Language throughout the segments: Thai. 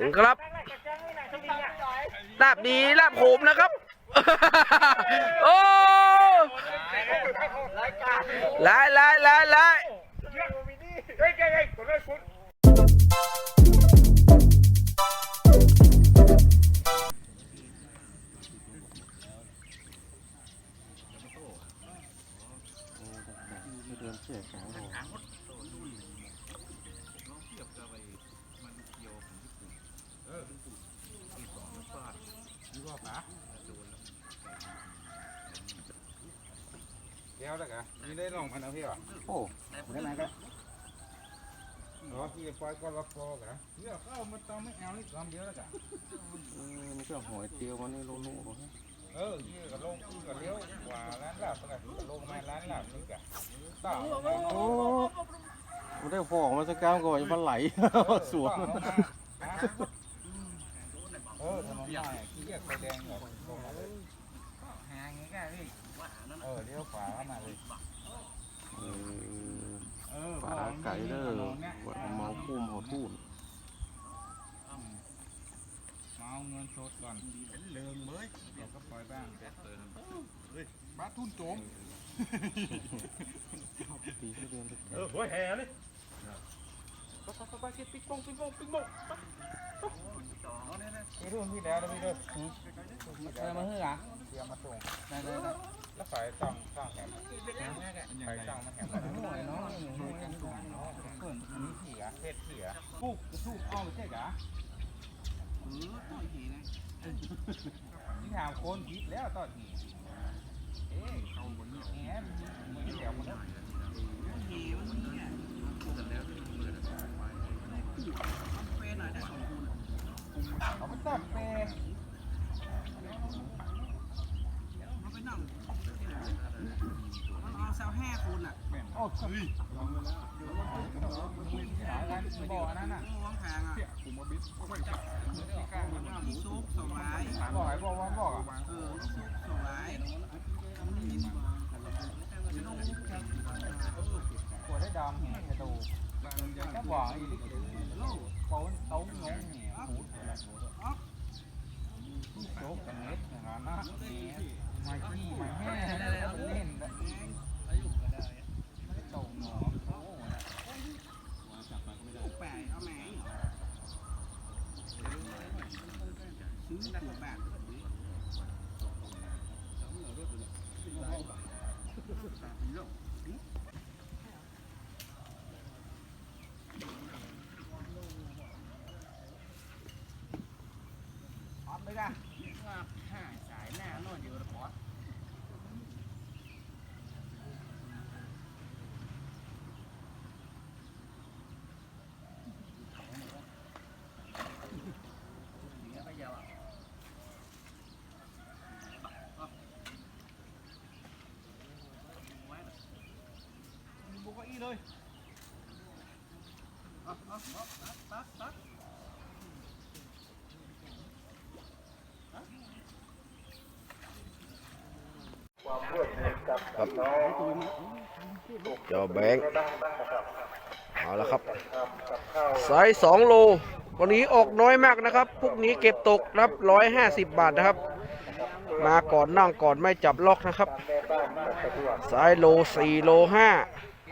ถึงครับลาบดีลาบโขมนะครับโอ้ลายลายลายลายเดือนเสียแข็งเดี๋ยว แล้วกะนี่ได้ลองพันเอาพี่อะโอ้ได้ไหมก็รอที่ปล่อยก็รับพอกะเดี๋ยวเข้ามาต้องไม่เอานี่ลำเดียวแล้วกะเออนี่ก็หอยเตียวมันนี่โลโล่บ่ฮะเออยี่ก็ลงยี่ก็เลี้ยวกว่าร้านลาบแล้วก็ลงมาร้านลาบนี่กะต่อโอ้ไม่ได้ฟอกมาสักก้าวก่อนมันไหลสวนเออถนนใหม่ที่แยกไฟแดงแบบล งมาเลยห่างงี้กะพี่เออเลี้ยวขวาเข้ามาเลยเออเออปลาไก่เด้อว่าเอาเมาคุ้มเอาทุ่นมาเอาเงินสดก่อนเลิงเบ้ยเดี๋ยวก็ปล่อยบ้างบ้าทุ่นโจม ปีที่เดือนเออหัวแห่นี่ไปรุ่นที่แล้วนะพี่เด้อเออมาเฮืออะเตรียมมาส่งได้ได้ได้แล้วไฟต้องต้องแหมไฟต้องมาแหมหน่วยเนาะหน่วยกันก่อนเนาะเพิ่อนนี้เสียเพศเสียปุ๊กสู้อาใช่กะเออต่อยหีนะนี่ถามคนผิดแล้วต่อยหีเอ๊ะเขาบนนี้แหมมันเดี๋ยวมันเขาไม่ตัดเป มันเอาเซลแห่คุณอะ โอ้ยมีที่ไหนกัน บ่อนั่นน่ะโอ้วางแพงอะผมมาบิดไม่ใช่ที่ซุปสองร้ายบ่อไอ้บ่อว่าบ่ออะเออซุปสองร้ายขวดได้ดำเนี่ยจะดูก็บ่ออีกโป้นเต้างงเนี่ยหูโจ๊กกันเม็ดนะนะไม่ขี้ไม่แห้เล่นไม่ตรงเนาะ ซุปแปะเอาแม่ ซื้อตัวแบบ พร้อมไหมกัน ห้าสายหน้านอนอยู่ละคร บุกอีเลย ครับเจ้าแบงค์เอาละครับไซส์สองโล วันนี้ออกน้อยมากนะครับพวกนี้เก็บตกรับร้อยห้าสิบบาทนะครับ มาก่อนนั่งก่อนไม่จับล็อกนะครับไซส์โลสี่โลห้า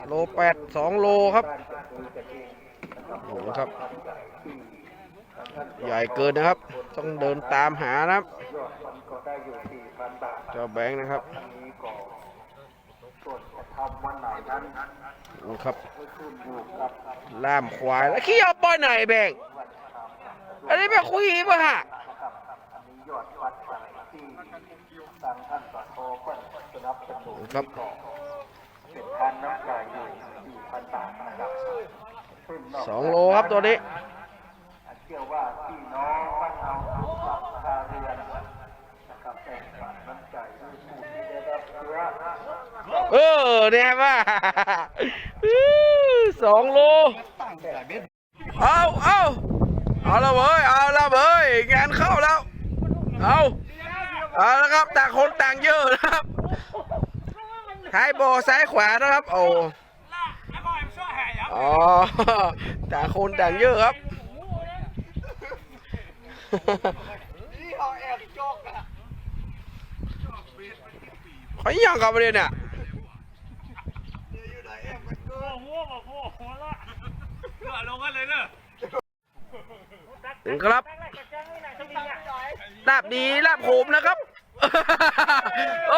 โลแปดสองโลครับ โอ้โหครับ ใหญ่เกินนะครับ ต้องเดินตามหานะครับเจ้าแบงค์นะครับนี่ครับ ล่ามควายแล้วขี้เอาปล่อยไหนแบงค์อันนี้แบบคุยป่ะฮะครับส องโลครับตัวนี้เชื่อว่าพี่น้องบ้านเราทุกหลังคาเรือนนะครับแบ่งปันน้ำใจด้วยผู้ที่ได้รับเชื้อเออเนี่ยว่าสองโลเอาเอาเอาละเว้ยเอาละเว้ยงานเข้าแล้วเอาเอาละครับต่างคนต่างเยอะนะครับท้ายบอซ้ายขวานะครับโอ้ อ๋อต่างคนต่างเยอะครับเขายังกับประเด็นเนี่ยครับลาบดีลาบโขมนะครับ โอ้